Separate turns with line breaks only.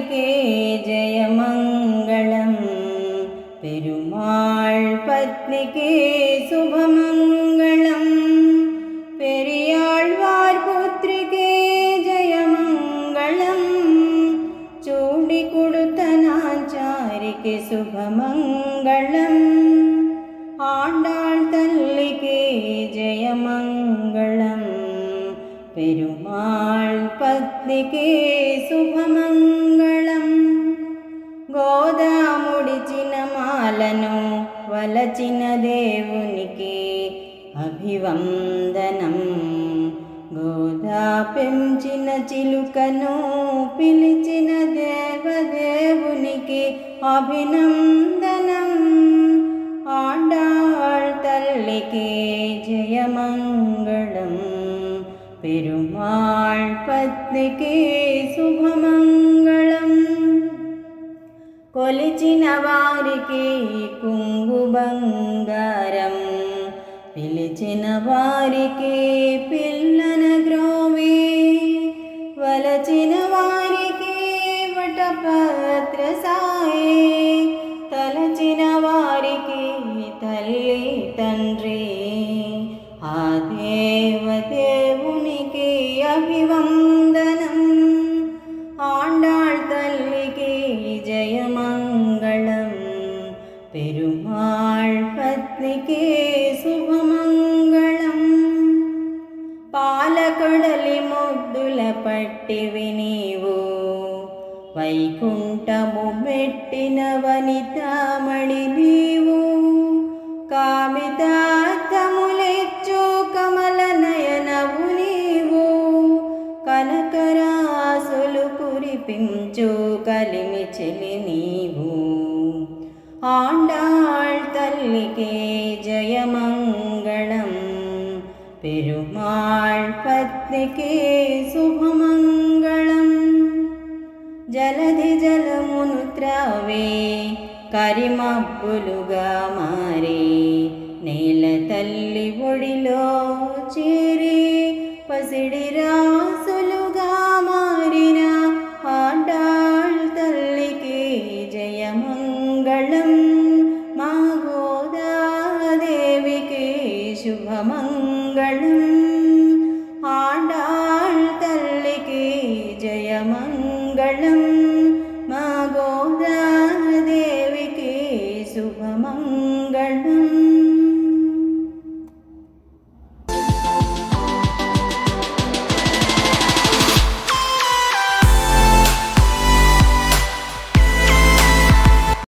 മുരുകേ ജയമംഗളം. പെരുമാൾ പത്നിക്ക് ശുഭമംഗളം. പെരിയാൾവാർ പുത്രിക്ക് ജയമംഗളം. ചൂടിക്കൊടുത്തനാചാരിക്ക് ശുഭമംഗളം. ആണ്ടാൾ തല്ലിക്ക് ജയമംഗളം. പെരുമാൾ പത്നിക്ക് ശുഭമംഗളം వలచిన దేవునికి అభివందనం గోదా పెంచిన చిలుకను పిలిచిన దేవదేవునికి అభినందనం ఆండాళ్ తల్లికి జయమంగళం పెరుమాళ్ పత్నికి శుభమంగళం కొలిచిన వారికి కుంగు బంగారం. పిలిచిన వారికి పిల్లన గ్రోవి. వలచిన వారికి వటపత్ర సాయి. తలచిన వారికి తల్లి తండ్రి. ఆ దేవదేవునికి అభివందనం. ఆండాళ్ తల్లికి జయం మనకే శుభమంగళం. పాలకడలి ముద్దుల పట్టివి నీవు వైకుంఠము మెట్టిన వనితామణి నీవు. కామితార్థములెచ్చు కమల నయనవు నీవు. కనకరాసులు కురిపించు కలిమి చెలి నీవు. ఆండాళ్ తల్లికే జయమంగళం పెరుమాళ్ పత్నికే శుభమంగళం జలధి జలమును త్రావే కరిమబ్బులుగా మారి నేల తల్లి ఒడిలో చేరి పసిడి రాసులుగా മംഗളം മാ ഗോദാദേവികേ ശുഭമംഗളം.